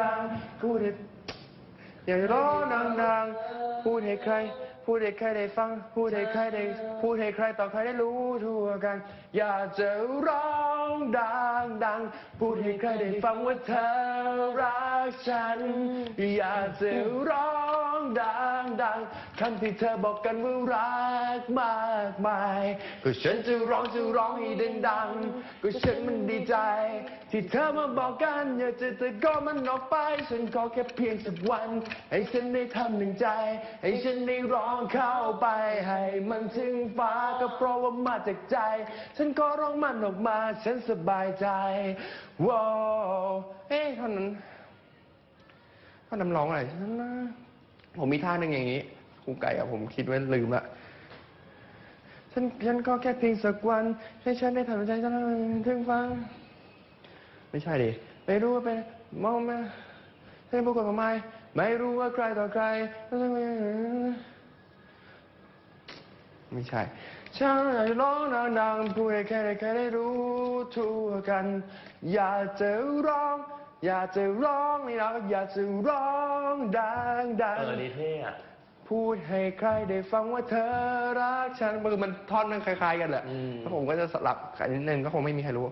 ดังพูดให้อย่าจะร้องดังๆพูดให้ใคร พูดให้ใครได้ฟัง พูดให้ใครได้พูดให้ใครต่อใครได้รู้ทั่วกัน อย่าจะร้องดังๆพูดให้ใครได้ฟังว่าเธอรักฉัน อย่าจะร้อง ดังๆคำที่เธอบอกกันว่ารักมากมายก็ฉันจะร้องจะร้องให้ดังๆก็ฉันมันดีใจ ที่เธอมาบอกกันอยากจะตะโกนมันออกไปฉันขอแค่เพียงสักวัน ให้ฉันได้ทำหนึ่งใจ ให้ฉันได้ร้องเข้าไป ให้มันถึงฟ้าก็เพราะว่ามาจากใจ ฉันก็ร้องมันออกมา ฉันสบายใจว้าวเอ๊ะท่อนนั้นท่อนนำร้องอะไรนะ ผมมีท่าหนึ่งอย่างนี้ครูไก่อะผมคิดไว้ลืมละฉันฉันก็แค่เพียงสักวันให้ฉันได้ทำใจฉันถึงฟัง ไม่ใช่ดิไม่รู้ว่าเป็นมองมาฉันพูดกับทำไมไม่รู้ว่าใครต่อใครไม่ใช่ฉันอยากจะร้องดังๆพูดให้ใครได้ใครได้รู้ทั่วกัน อยากจะร้อง อยากจะร้องนี่นะอยากจะร้องดังเออๆดีเท่อะพูดให้ใครได้ฟังว่าเธอรักฉันมือมันท่อนมันคล้ายๆกันแหละอืมแล้วผมก็จะสลับกันนิดนึงก็คงไม่มีใครรู้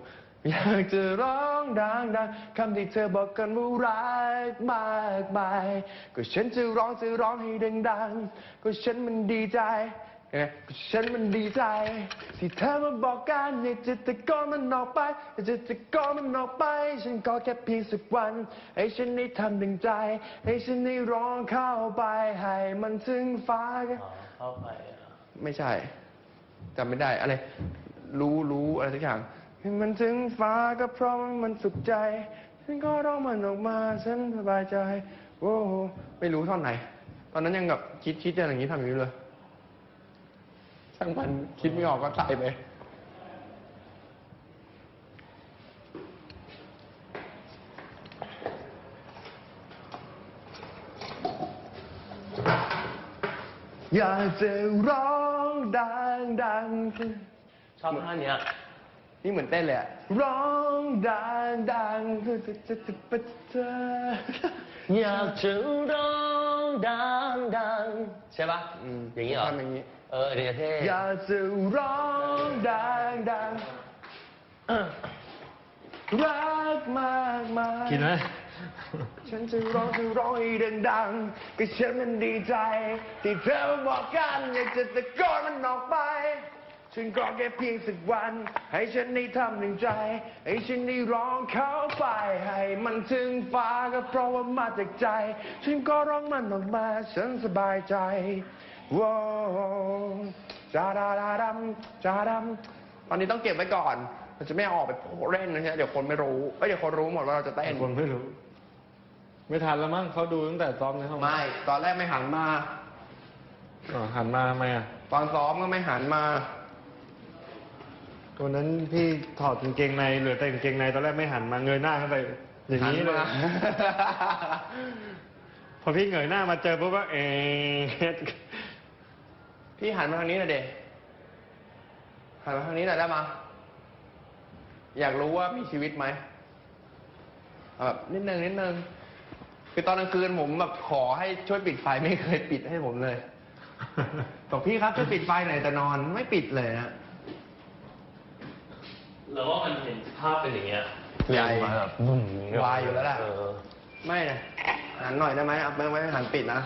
อยากจะร้องดังๆคำที่เธอบอกกันว่ารักมากมายก็ฉันจะร้องจะร้องให้ดังๆก็ฉันมันดีใจ เอ๊ะก็ฉันมันดีใจ ที่เธอมาบอกกันอยากจะตะโกนมันออกไปอยากจะตะโกนมันออกไป ฉันก็แค่เพียงสักวันให้ฉันได้ทำดังใจให้ฉันได้ร้องเข้าไปให้มันถึงฟ้าอ๋อเข้าไปอะไม่ใช่จำไม่ได้อะไรรู้รู้อะไรสักอย่างให้มันถึงฟ้าก็เพราะมันสุขใจ ฉันก็ร้องมันออกมาฉันสบายใจโอ้โหไม่รู้ท่อนไหน ตอนนั้นยังแบบคิดคิดอย่างนี้ทำอย่างนี้เลย ช่างมันคิดไม่ออกก็ใส่ไปอยากจะร้องดังดังๆชอบท่าเนี้ยนี่เหมือนเต้นเลยอะร้องดังดังๆจะจะจะจะจะจะอยากจะร้อง ดังดังใช่ปะอืมอย่างนี้เหรอทำอย่างนี้ เออเดี๋ยวเท่อยากจะร้องดังดังๆรักมากมายกินไหมฉันจะร้องจะร้องให้ดังๆก็ฉันมันดีใจ ที่เธอมาบอกกัน อยากจะตะโกนมันออกไป ฉันก็แค่เพียงสักวัน ให้ฉันได้ทำหนึ่งใจ ให้ฉันได้ร้องเข้าไป ให้มันถึงฟ้าก็เพราะว่ามาจากใจ ฉันก็ร้องมันออกมา ฉันสบายใจว้าวจาดาดาดำจาดำตอนนี้ต้องเก็บไว้ก่อนเราจะไม่เอาออกไปเล่นนะฮะเดี๋ยวคนไม่รู้เอ้ยเดี๋ยวคนรู้หมดว่าเราจะเต้น คนไม่รู้ ไม่ทันแล้วมั้งเขาดูตั้งแต่ซ้อมในห้องไม่ ตอนแรกไม่หันมา อ๋อหันมาทำไมอะ ตอนซ้อมก็ไม่หันมา วันนั้นพี่ถอดกางเกงในเหลือแต่กางเกงในตอนแรกไม่หันมาเงยหน้าขึ้นไปอย่างหันี้เลยมา พอพี่เงยหน้ามาเจอปุ๊บก็เอ๊ะพี่หันมาทางนี้หน่อยเด็หันมาทางนี้หน่อยได้มา อยากรู้ว่ามีชีวิตไหมเอาแบบนิดนึงนิดนึงคือตอนกลางคืนผมแบบขอให้ช่วยปิดไฟไม่เคยปิดให้ผมเลย บอกพี่ครับช่วยปิดไฟหน่อยแต่นอนไม่ปิดเลยนะ แล้วว่ามันเห็นภาพเป็นอย่างเงี้ยใหญ่มาแบบบุ้มวายอยู่แล้วแหละเออไม่นะหันหน่อยได้ไหมเอาไม่ไม่หันปิดนะ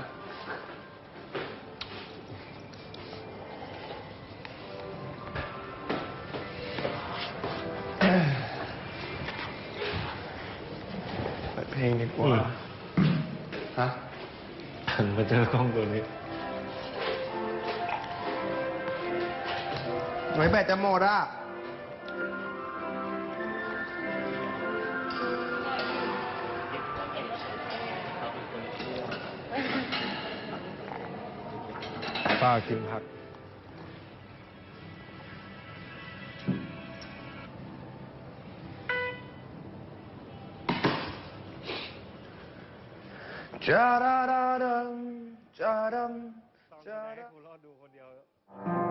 เปิดเพลงดีกว่า ฮะ หันมาเจอกล้องตัวนี้ไว้แบตจะหมดอะ ป้ากินผัก จาราดาดัมจาดัมจาดัมกูรอดดูคนเดียว